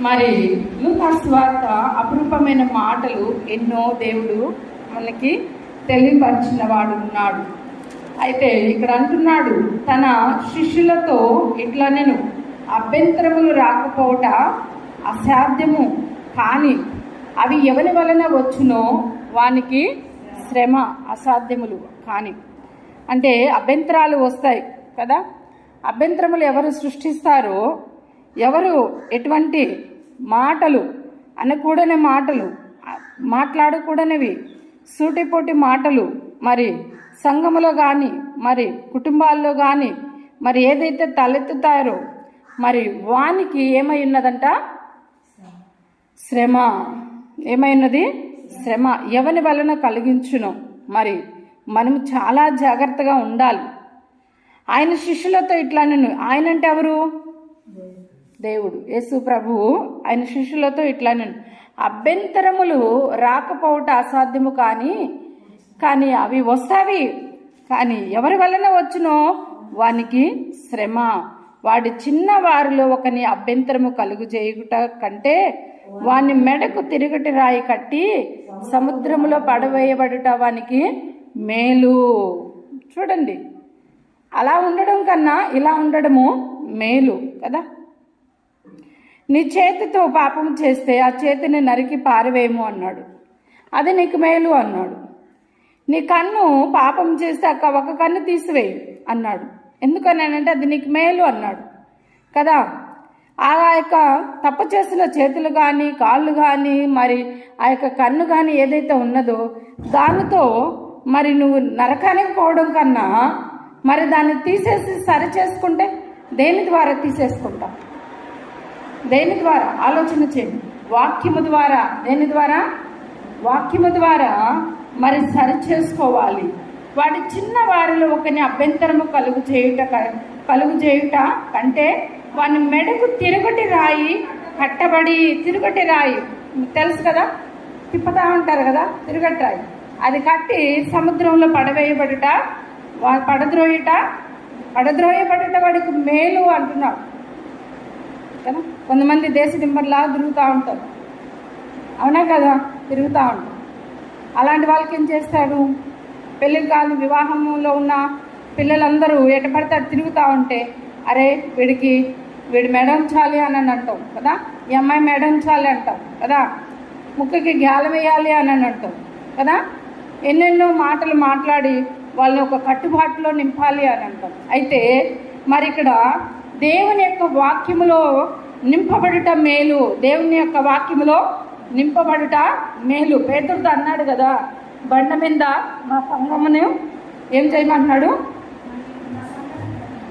మరి లూకాస్ వార్త అపురూపమైన మాటలు ఎన్నో దేవుడు మనకి తెలియపరిచిన వాడు ఉన్నాడు. అయితే ఇక్కడ అంటున్నాడు తన శిష్యులతో ఇట్లా నేను అభ్యంతరములు రాకపోవట అసాధ్యము కానీ అవి ఎవరి వలన వచ్చునో వానికి శ్రమ అసాధ్యములు కానీ. అంటే అభ్యంతరాలు వస్తాయి కదా? అభ్యంతరములు ఎవరు సృష్టిస్తారో ఎవరు ఎటువంటి మాటలు అనకూడని మాటలు మాట్లాడకూడనివి సూటిపోటి మాటలు మరి సంఘములో కానీ మరి కుటుంబాల్లో కానీ మరి ఏదైతే తలెత్తుతారో మరి వానికి ఏమై ఉన్నదంట? శ్రమ. ఏమైనది శ్రమ. ఎవరి వలన కలిగించును? మరి మనం చాలా జాగ్రత్తగా ఉండాలి. ఆయన శిష్యులతో ఇట్లా నేను ఆయన అంటే ఎవరు? దేవుడు యేసు ప్రభువు ఆయన శిష్యులతో ఇట్లాను అభ్యంతరములు రాకపోవట అసాధ్యము కానీ కానీ అవి వస్తావి. కానీ ఎవరి వలన వచ్చునో వానికి శ్రమ. వాడి చిన్న వారిలో ఒకని అభ్యంతరము కలుగు చేయుట కంటే వాని మెడకు తిరుగటి రాయి కట్టి సముద్రములో పడవేయబడుట వానికి మేలు. చూడండి. అలా ఉండడం కన్నా ఇలా ఉండడము మేలు కదా? నీ చేతితో పాపం చేస్తే ఆ చేతిని నరికి పారవేయము అన్నాడు. అది నీకు మేలు అన్నాడు. నీ కన్ను పాపం చేస్తే అక్క ఒక కన్ను తీసివేయి అన్నాడు. ఎందుకన్నానంటే అది నీకు మేలు అన్నాడు. కదా? ఆ యొక్క తప్పు చేసిన చేతులు కానీ కాళ్ళు కానీ మరి ఆ యొక్క కన్ను కానీ ఏదైతే ఉన్నదో దానితో మరి నువ్వు నరకానికి పోవడం కన్నా మరి దాన్ని తీసేసి సరి చేసుకుంటే దేని ద్వారా తీసేసుకుంటావు? దేని ద్వారా? ఆలోచన చేయండి. వాక్యము ద్వారా. దేని ద్వారా? వాక్యము ద్వారా మరి సరి చేసుకోవాలి వాడి చిన్న వారిలో ఒకని అభ్యంతరము కలుగు చేయుట కలుగు చేయుట కంటే వాని మెడకు తిరుగటి రాయి కట్టబడి తిరుగటి రాయి. తెలుసు కదా? తిప్పుతా ఉంటారు కదా? తిరుగటి రాయి. అది కట్టి సముద్రంలో పడవేయబడుట వా- పడద్రోయుట పడద్రోయబడుట వాడికి మేలు అంటున్నాడు. కదా? కొంతమంది దేశ దింబర్లా తిరుగుతూ ఉంటారు. అవునా కదా? తిరుగుతూ ఉంటారు. అలాంటి వాళ్ళకి ఏం చేస్తాడు? పెళ్ళి కాదు వివాహంలో ఉన్న పిల్లలందరూ ఎటపడితే తిరుగుతూ ఉంటే అరే వీడికి వీడు మెడ చాలి అని అంటాం కదా? ఈ అమ్మాయి మెడ చాలి అంటాం కదా? ముక్కుకి గ్యాల వేయాలి అని అని అంటాం కదా? ఎన్నెన్నో మాటలు మాట్లాడి వాళ్ళని ఒక కట్టుబాటులో నింపాలి అని అంటాం. అయితే మరి ఇక్కడ దేవుని యొక్క వాక్యములో నింపబడుట మేలు. దేవుని యొక్క వాక్యములో నింపబడుట మేలు. పేదరుడు అన్నాడు కదా బండ మీద మా సంఘమును ఏం చేయమంటున్నాడు?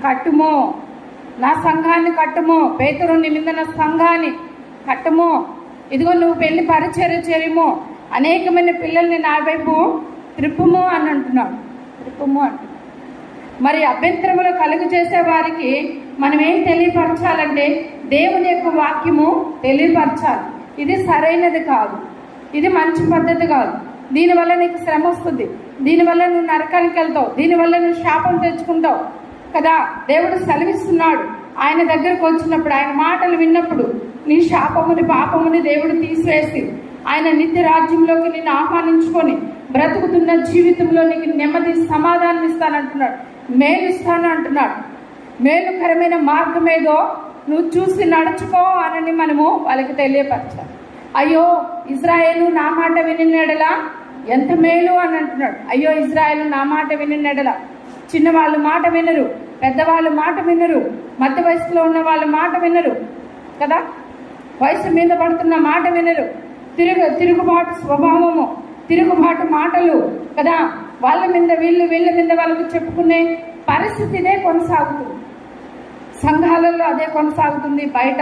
కట్టుము. నా సంఘాన్ని కట్టుము. పేతురు నీ మీద నా సంఘాన్ని కట్టుము. ఇదిగో నువ్వు పెళ్ళి పరిచర్య చేయము. అనేకమైన పిల్లల్ని నా వైపు త్రిప్పుము అని అంటున్నాడు. త్రిప్పుము అంటున్నాడు. మరి అభ్యంతరములు కలుగు చేసే వారికి మనం ఏం తెలియపరచాలంటే దేవుని యొక్క వాక్యము తెలియపరచాలి. ఇది సరైనది కాదు. ఇది మంచి పద్ధతి కాదు. దీనివల్ల నీకు శ్రమ వస్తుంది. దీనివల్ల నువ్వు నరకానికి వెళ్తావు. దీనివల్ల నువ్వు శాపం తెచ్చుకుంటావు. కదా? దేవుడు సెలవిస్తున్నాడు. ఆయన దగ్గరకు వచ్చినప్పుడు ఆయన మాటలు విన్నప్పుడు నీ శాపముని పాపముని దేవుడు తీసివేసి ఆయన నిత్య రాజ్యంలోకి నిన్ను ఆహ్వానించుకొని బ్రతుకుతున్న జీవితంలో నీకు నెమ్మది సమాధానం ఇస్తానంటున్నాడు. మేలు ఇస్తాను అంటున్నాడు. మేలుకరమైన మార్గం ఏదో నువ్వు చూసి నడుచుకో అని మనము వాళ్ళకి తెలియపరచాలి. అయ్యో ఇజ్రాయేలు నా మాట వినినెడలా? ఎంత మేలు అని అంటున్నాడు. అయ్యో ఇజ్రాయేలు నా మాట వినినడలా? చిన్నవాళ్ళు మాట వినరు పెద్దవాళ్ళు మాట వినరు మధ్య వయసులో ఉన్న వాళ్ళ మాట వినరు కదా? వయసు మీద పడుతున్న మాట వినరు. తిరుగు తిరుగుబాటు స్వభావము తిరుగుబాటు మాటలు కదా? వాళ్ళ మీద వీళ్ళు వీళ్ళ మీద వాళ్ళకు చెప్పుకునే పరిస్థితినే కొనసాగుతుంది. సంఘాలలో అదే కొనసాగుతుంది బయట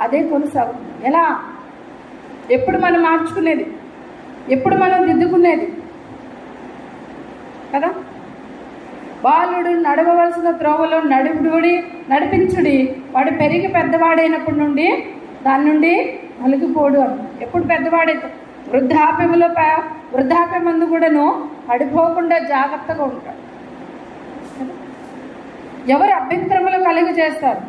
అదే కొనసాగుతుంది. ఎలా? ఎప్పుడు మనం మార్చుకునేది? ఎప్పుడు మనం దిద్దుకునేది? కదా? బాలుడు నడవవలసిన త్రోవలో నడుపుడి నడిపించుడి. వాడు పెరిగి పెద్దవాడైనప్పటి నుండి దాని నుండి నలిగిపోడు అని ఎప్పుడు పెద్దవాడైతే వృద్ధాప్యములో ప- వృద్ధాప్యం మందు కూడాను పడిపోకుండా జాగ్రత్తగా ఉంటాడు. ఎవరు అభ్యంతరములు కలుగు చేస్తారు?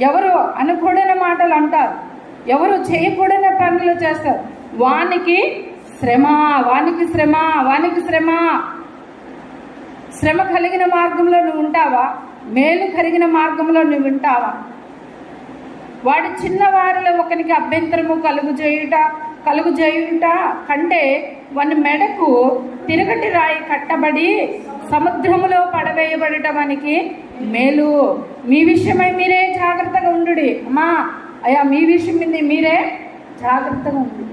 ఎవరు అనకూడని మాటలు అంటారు? ఎవరు చేయకూడని పనులు చేస్తారు? వానికి శ్రమ వానికి శ్రమ వానికి శ్రమ. శ్రమ కలిగిన మార్గంలో నువ్వు ఉంటావా? మేలు కలిగిన మార్గంలో నువ్వు ఉంటావా వాడు చిన్నవారిలో ఒకనికి అభ్యంతరము కలుగు చేయుట కలుగు చేయుట కంటే వాని మెడకు తిరగటి రాయి కట్టబడి సముద్రములో పడవేయబడటమానికి మేలు. మీ విషయమై మీరే జాగ్రత్తగా ఉండు అమ్మా అయ్యా మీ విషయం మీద మీరే జాగ్రత్తగా ఉండు.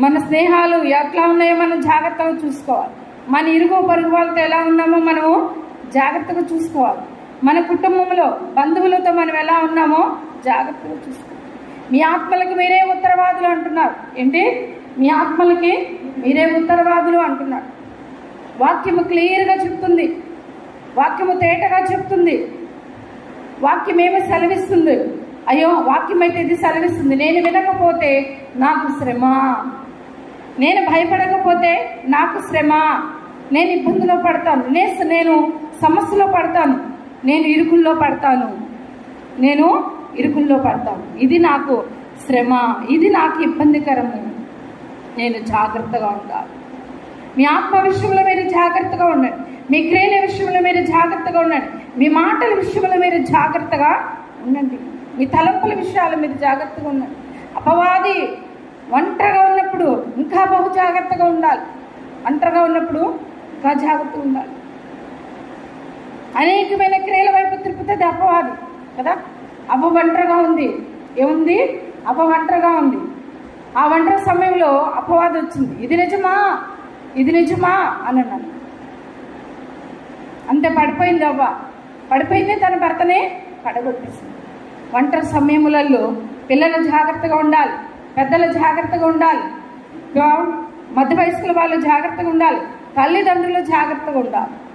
మన స్నేహాలు ఎట్లా ఉన్నాయో మనం జాగ్రత్తగా చూసుకోవాలి. మన ఇరుగు పొరుగు వాళ్ళతో ఎలా ఉన్నామో మనము జాగ్రత్తగా చూసుకోవాలి. మన కుటుంబంలో బంధువులతో మనం ఎలా ఉన్నామో జాగ్రత్తగా చూసుకోవాలి మీ ఆత్మలకి మీరే ఉత్తరవాదులు అంటున్నారు. ఏంటి? మీ ఆత్మలకి మీరే ఉత్తరవాదులు అంటున్నారు. వాక్యము క్లియర్గా చెప్తుంది. వాక్యము తేటగా చెప్తుంది. వాక్యం ఏమో సెలవిస్తుంది? అయ్యో వాక్యం అయితే ఇది సెలవిస్తుంది. నేను వినకపోతే నాకు శ్రమ. నేను భయపడకపోతే నాకు శ్రమ. నేను ఇబ్బందిలో పడతాను. నేను సమస్యలో పడతాను. నేను ఇరుకుల్లో పడతాను. నేను ఇరుకుల్లో పడతాను. ఇది నాకు శ్రమ. ఇది నాకు ఇబ్బందికరము. నేను జాగ్రత్తగా ఉండాలి. మీ ఆత్మ విషయంలో మీరు జాగ్రత్తగా ఉండండి. మీ క్రియల విషయంలో మీరు జాగ్రత్తగా ఉండండి. మీ మాటల విషయంలో మీరు జాగ్రత్తగా ఉండండి. మీ తలంపుల విషయాలు మీరు జాగ్రత్తగా ఉండండి. అపవాది ఒంటరిగా ఉన్నప్పుడు ఇంకా బహు జాగ్రత్తగా ఉండాలి. ఒంటరిగా ఉన్నప్పుడు ఇంకా జాగ్రత్తగా ఉండాలి. అనేకమైన క్రియల వైపు తిప్పుతుంది అపవాది కదా? అపవంటరగా ఒంటరిగా ఉంది. ఏముంది? అపవంటరగా ఒంటరిగా ఉంది. ఆ ఒంటరి సమయంలో అపవాది వచ్చింది. ఇది నిజమా? ఇది నిజమా? అని అన్నాను అంతే పడిపోయింది అవ్వ. పడిపోయింది తన భర్తనే పడగొట్టేసింది. ఒంటరి సమయములలో పిల్లలు జాగ్రత్తగా ఉండాలి. పెద్దలు జాగ్రత్తగా ఉండాలి. మధ్య వయస్కుల వాళ్ళు జాగ్రత్తగా ఉండాలి. తల్లిదండ్రులు జాగ్రత్తగా ఉండాలి.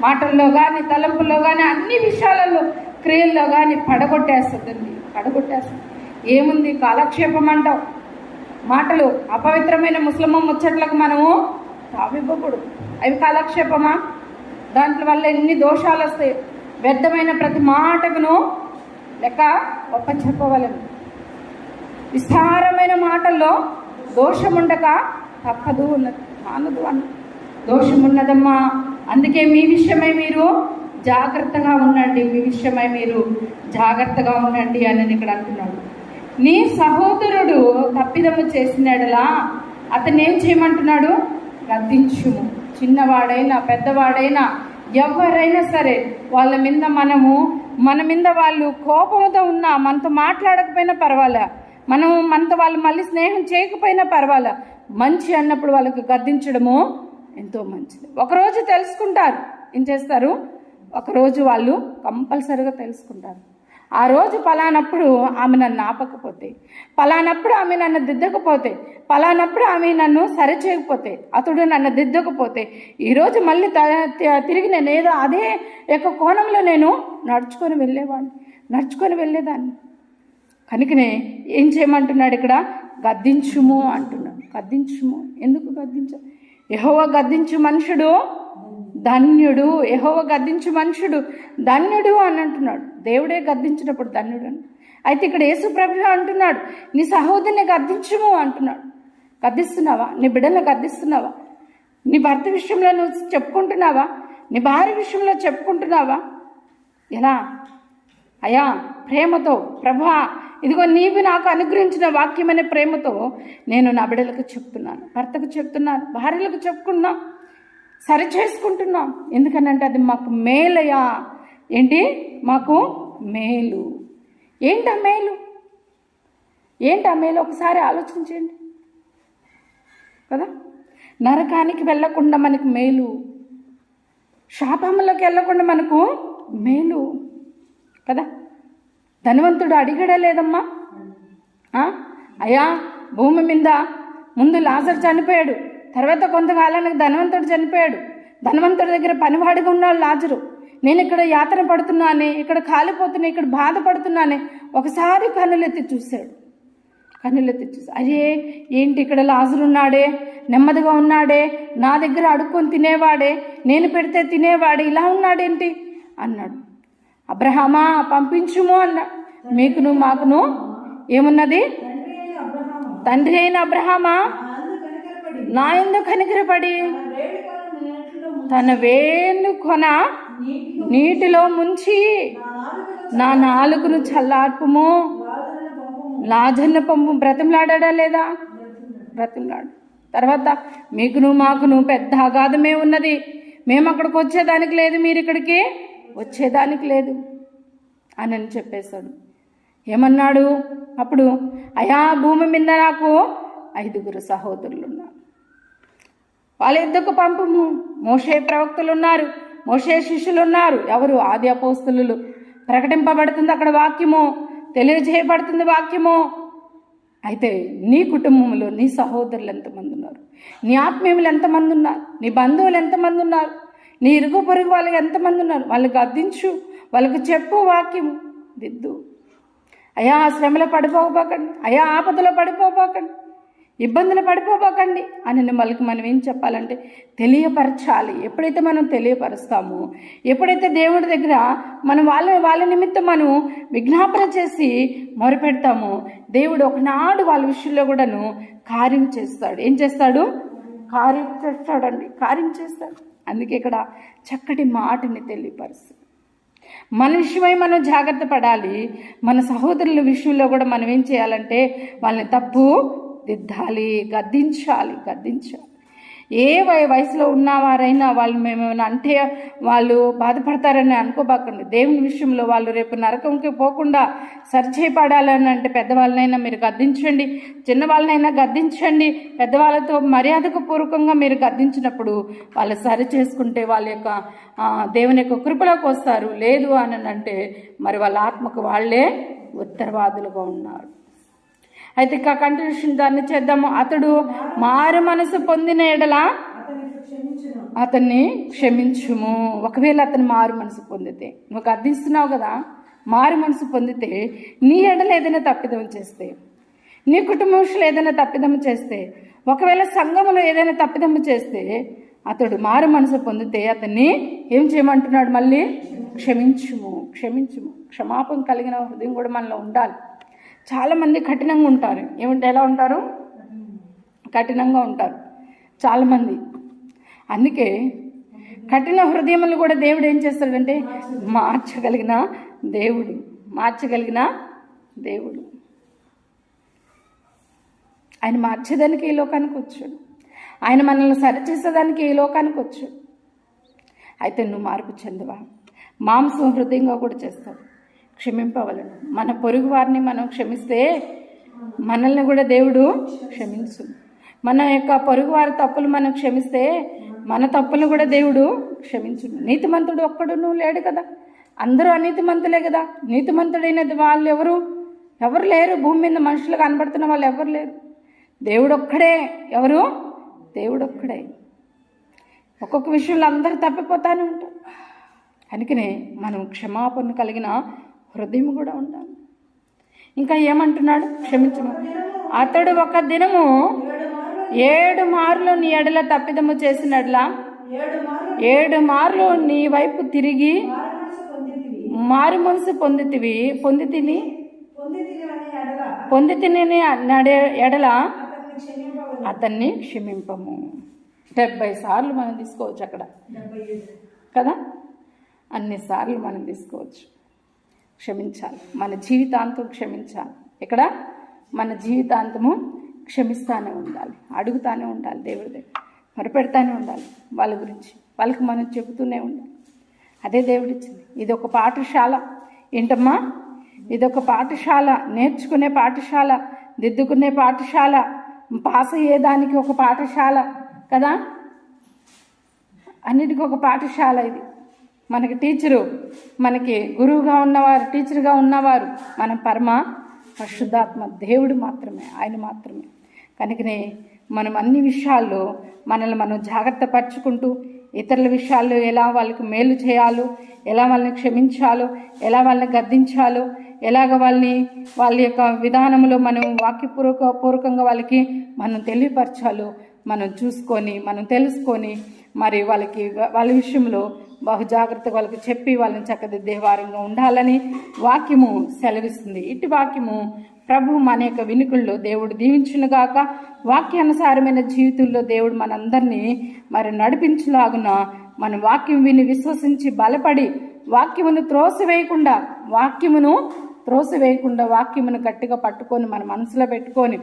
మాటల్లో కానీ తలంపుల్లో కానీ అన్ని విషయాలలో క్రియల్లో కానీ పడగొట్టేస్తుందండి పడగొట్టేస్తుంది. ఏముంది కాలక్షేపం అంటాం మాటలు అపవిత్రమైన ముస్లిం ముచ్చట్లకు మనము తావివ్వకూడదు. అవి కాలక్షేపమా? దాంట్లో వల్ల ఎన్ని దోషాలు వస్తాయి? వ్యర్థమైన ప్రతి మాటకును లెక్క గొప్ప చెప్పవలను. విస్తారమైన మాటల్లో దోషముండక తప్పదు ఉన్నది. మానదు అన్న. దోషమున్నదమ్మా. అందుకే మీ విషయమై మీరు జాగ్రత్తగా ఉండండి మీ విషయమై మీరు జాగ్రత్తగా ఉండండి అని ఇక్కడ అంటున్నాడు నీ సహోదరుడు తప్పిదము చేసినాడలా అతను ఏం చేయమంటున్నాడు? గద్దించుము. చిన్నవాడైనా పెద్దవాడైనా ఎవరైనా సరే వాళ్ళ మీద మనము మన మీద వాళ్ళు కోపంతో ఉన్నా మనతో మాట్లాడకపోయినా పర్వాలే? మనం మనతో వాళ్ళు మళ్ళీ స్నేహం చేయకపోయినా పర్వాలే? మంచి అన్నప్పుడు వాళ్ళకి గద్దించడము ఎంతో మంచిది. ఒకరోజు తెలుసుకుంటారు. ఏం చేస్తారు? ఒకరోజు వాళ్ళు కంపల్సరీగా తెలుసుకుంటారు. ఆ రోజు పలానప్పుడు ఆమె నన్ను ఆపకపోతే పలానప్పుడు ఆమె నన్ను దిద్దకపోతే పలానప్పుడు ఆమె నన్ను సరిచేయకపోతే అతడు నన్ను దిద్దకపోతే ఈరోజు మళ్ళీ త- తిరిగి నేను ఏదో అదే యొక్క కోణంలో నేను నడుచుకొని వెళ్ళేవాడిని నడుచుకొని వెళ్ళేదాన్ని. కనుకనే ఏం చేయమంటున్నాడు ఇక్కడ? గద్దించుము అంటున్నాడు. గద్దించుము. ఎందుకు గద్దించ? యహోవ గద్దించు మనుషుడు ధన్యుడు. యహోవ గద్దించు మనుషుడు ధన్యుడు అని అంటున్నాడు. దేవుడే గద్దించినప్పుడు ధన్యుడు అని. అయితే ఇక్కడ యేసు ప్రభు అంటున్నాడు నీ సహోదరిని గద్దించుము అంటున్నాడు. గద్దిస్తున్నావా? నీ బిడ్డలను గద్దిస్తున్నావా? నీ భర్త విషయంలో నువ్వు చెప్పుకుంటున్నావా? నీ భార్య విషయంలో చెప్పుకుంటున్నావా? ఎలా? అయ్యా ప్రేమతో ప్రభా ఇదిగో నీవు నాకు అనుగ్రహించిన వాక్యమనే ప్రేమతో నేను నా బిడ్డలకు చెప్తున్నాను. భర్తకు చెప్తున్నాను భార్యలకు చెప్పుకున్నా సరి చేసుకుంటున్నాం ఎందుకనంటే అది మాకు మేలయా ఏంటి? మాకు మేలు. ఏంటి మేలు? ఏంటి ఆ మేలు? ఒకసారి ఆలోచించండి. కదా? నరకానికి వెళ్ళకుండా మనకు మేలు. శాపములకు వెళ్ళకుండా మనకు మేలు. కదా? ధనవంతుడు అడిగడా లేదమ్మా అయ్యా భూమి మీద ముందు లాజర్ చనిపోయాడు. తర్వాత కొంతకాలానికి ధనవంతుడు చనిపోయాడు. ధనవంతుడి దగ్గర పనివాడిగా ఉన్నాడు లాజరు. నేను ఇక్కడ యాతన పడుతున్నానే ఇక్కడ కాలిపోతున్నా ఇక్కడ బాధపడుతున్నానే ఒకసారి కన్నులెత్తి చూశాడు. కన్నులెత్తి చూసి అరే ఏంటి ఇక్కడ లాజరున్నాడే నెమ్మదిగా ఉన్నాడే? నా దగ్గర అడుక్కొని తినేవాడే? నేను పెడితే తినేవాడే? ఇలా ఉన్నాడేంటి? అన్నాడు. అబ్రహమా పంపించుము అన్న. మీకును మాకును ఏమున్నది? తండ్రి అయిన అబ్రహమా? నా కనికరపడి ఎందుకు కనికరపడి. తన వేణు కొన నీటిలో ముంచి నా నాలుగును చల్లార్పుము. లాజన్న పంపు బ్రతిమలాడా లేదా? బ్రతిమలాడు. తర్వాత మీకును మాకును పెద్ద అగాధమే ఉన్నది. మేము అక్కడికి వచ్చేదానికి లేదు మీరు ఇక్కడికి వచ్చేదానికి లేదు అని అని చెప్పేశాడు. ఏమన్నాడు? అప్పుడు అయా భూమి మీద నాకు ఐదుగురు సహోదరులు ఉన్నారు వాళ్ళ ఇద్దరు పంపము. మోషే ప్రవక్తలు ఉన్నారు మోషే శిష్యులు ఉన్నారు ఎవరు? ఆది అపోస్తులు. ప్రకటింపబడుతుంది అక్కడ వాక్యము. తెలియజేయబడుతుంది వాక్యము. అయితే నీ కుటుంబంలో నీ సహోదరులు ఎంతమంది ఉన్నారు? నీ ఆత్మీయులు ఎంతమంది ఉన్నారు? నీ బంధువులు ఎంతమంది ఉన్నారు? నీ ఇరుగు పొరుగు వాళ్ళకి ఎంతమంది ఉన్నారు? వాళ్ళకి అద్దించు వాళ్ళకి చెప్పు వాక్యం. దిద్దు. అయా శ్రమలో పడిపోబోకండి అయా ఆపదలో పడిపోబోకండి ఇబ్బందులు పడిపోబోకండి అని వాళ్ళకి మనం ఏం చెప్పాలంటే తెలియపరచాలి. ఎప్పుడైతే మనం తెలియపరుస్తామో ఎప్పుడైతే దేవుడి దగ్గర మనం వాళ్ళ వాళ్ళ నిమిత్తం మనం విజ్ఞాపన చేసి మొరపెడతామో దేవుడు ఒకనాడు వాళ్ళ విషయంలో కూడాను కార్యం చేస్తాడు. ఏం చేస్తాడు? కార్యం చేస్తాడండి. కార్యం చేస్తాడు. అందుకే ఇక్కడ చక్కటి మాటని తెలియపరుస్తుంది. మన విషయమై మనం జాగ్రత్త పడాలి. మన సహోదరుల విషయంలో కూడా మనం ఏం చేయాలంటే వాళ్ళని తప్పు దిద్దాలి గద్దించాలి గద్దించాలి. ఏ వయసులో ఉన్నవారైనా వాళ్ళు మేమేమైనా అంటే వాళ్ళు బాధపడతారని అనుకోబాకండి. దేవుని విషయంలో వాళ్ళు రేపు నరకంకి పోకుండా సరిచేయపడాలని అంటే పెద్దవాళ్ళనైనా మీరు గద్దించండి. చిన్నవాళ్ళనైనా గద్దించండి. పెద్దవాళ్ళతో మర్యాదకు పూర్వకంగా మీరు గద్దించినప్పుడు వాళ్ళు సరి చేసుకుంటే వాళ్ళ యొక్క దేవుని యొక్క కృపలోకి వస్తారు. లేదు అని అంటే మరి వాళ్ళ ఆత్మకు వాళ్ళే ఉత్తరవాదులుగా ఉన్నారు. అయితే ఇక కంటిన్యూషన్ దాన్ని చేద్దాము. అతడు మారు మనసు పొందిన ఎడల అతన్ని క్షమించుము. ఒకవేళ అతను మారు మనసు పొందితే నువ్వు అర్థిస్తున్నావు కదా మారు మనసు పొందితే నీ ఎడలు ఏదైనా తప్పిదం చేస్తే నీ కుటుంబంలో ఏదైనా తప్పిదం చేస్తే ఒకవేళ సంఘములో ఏదైనా తప్పిదం చేస్తే అతడు మారు మనసు పొందితే అతన్ని ఏం చేయమంటున్నాడు మళ్ళీ? క్షమించుము. క్షమించుము. క్షమాపణ కలిగిన హృదయం కూడా మనలో ఉండాలి. చాలామంది కఠినంగా ఉంటారు. ఏమంటే ఎలా ఉంటారు? కఠినంగా ఉంటారు. చాలామంది. అందుకే కఠిన హృదయములు కూడా దేవుడు ఏం చేస్తాడంటే మార్చగలిగిన దేవుడు. మార్చగలిగిన దేవుడు. ఆయన మార్చేదానికి ఈ లోకానికి వచ్చాడు ఆయన మనల్ని సరిచేసేదానికి ఈ లోకానికి వచ్చాడు అయితే నువ్వు మార్పు చెందవా? మాంసం హృదయంగా కూడా చేస్తావు. క్షమింపవలను. మన పొరుగు వారిని మనం క్షమిస్తే మనల్ని కూడా దేవుడు క్షమించు. మన యొక్క పొరుగు వారి తప్పులు మనం క్షమిస్తే మన తప్పులు కూడా దేవుడు క్షమించు. నీతిమంతుడు ఒక్కడును లేడు కదా. అందరూ అనీతిమంతులే కదా. నీతిమంతుడైనది వాళ్ళు ఎవరు? ఎవరు లేరు? భూమి మీద మనుషులు కనబడుతున్న వాళ్ళు ఎవరు లేరు? దేవుడు ఒక్కడే ఎవరు? దేవుడు ఒక్కడే ఒక్కొక్క విషయంలో అందరూ తప్పిపోతానే ఉంటారు. అందుకనే మనం క్షమాపణ కలిగిన హృదయం కూడా ఉండాలి. ఇంకా ఏమంటున్నాడు? క్షమించము అతడు ఒక దినము ఏడు మార్లు నీ ఎడల తప్పిదము చేసినట్లా ఏడు మార్లు నీ వైపు తిరిగి మారు మనసు పొందితివి. పొంది తిని పొంది తిని నడే ఎడల అతన్ని క్షమింపము. డెబ్బై సార్లు మనం తీసుకోవచ్చు అక్కడ. కదా? అన్నిసార్లు మనం తీసుకోవచ్చు. క్షమించాలి. మన జీవితాంతం క్షమించాలి. ఇక్కడ మన జీవితాంతము క్షమిస్తానే ఉండాలి. అడుగుతానే ఉండాలి దేవుడి దగ్గర. మొరపెడతానే ఉండాలి వాళ్ళ గురించి. వాళ్ళకి మనం చెబుతూనే ఉండాలి. అదే దేవుడిచ్చింది. ఇది ఒక పాఠశాల. ఏంటమ్మా? ఇది ఒక పాఠశాల. నేర్చుకునే పాఠశాల. దిద్దుకునే పాఠశాల. పాస్ అయ్యేదానికి ఒక పాఠశాల. కదా? అన్నిటికీ ఒక పాఠశాల ఇది. మనకి టీచరు మనకి గురువుగా ఉన్నవారు టీచర్గా ఉన్నవారు మన పరమ పరిశుద్ధాత్మ దేవుడు మాత్రమే ఆయన మాత్రమే. కనుకనే మనం అన్ని విషయాల్లో మనల్ని మనం జాగ్రత్త పరుచుకుంటూ ఇతరుల విషయాల్లో ఎలా వాళ్ళకి మేలు చేయాలో ఎలా వాళ్ళని క్షమించాలో ఎలా వాళ్ళని గద్దించాలో ఎలాగ వాళ్ళని వాళ్ళ యొక్క విధానంలో మనం వాక్యపూర్వక పూర్వకంగా వాళ్ళకి మనం తెలియపరచాలో మనం చూసుకొని మనం తెలుసుకొని మరి వాళ్ళకి వాళ్ళ విషయంలో బహు జాగ్రత్తగా వాళ్ళకి చెప్పి వాళ్ళని చక్కదిద్దే వారంగా ఉండాలని వాక్యము సెలవిస్తుంది. ఇటు వాక్యము ప్రభు మన యొక్క వినుకుల్లో దేవుడు దీవించునుగాక వాక్యానుసారమైన జీవితంలో దేవుడు మనందరినీ మరి నడిపించులాగున మన వాక్యం విని విశ్వసించి బలపడి వాక్యమును త్రోసివేయకుండా వాక్యమును త్రోసివేయకుండా వాక్యమును గట్టిగా పట్టుకొని మన మనసులో పెట్టుకొని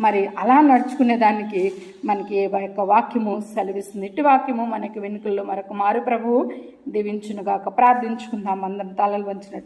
మరి అలా నడుచుకునే దానికి మనకి యొక్క వాక్యము సెలవిస్తుంది. ఇటు వాక్యము మనకి వెనుకల్లో మరొక మారు ప్రభువు దీవించునుగాక. ప్రార్థించుకుందాం. అందరం తలలు వంచినట్టు.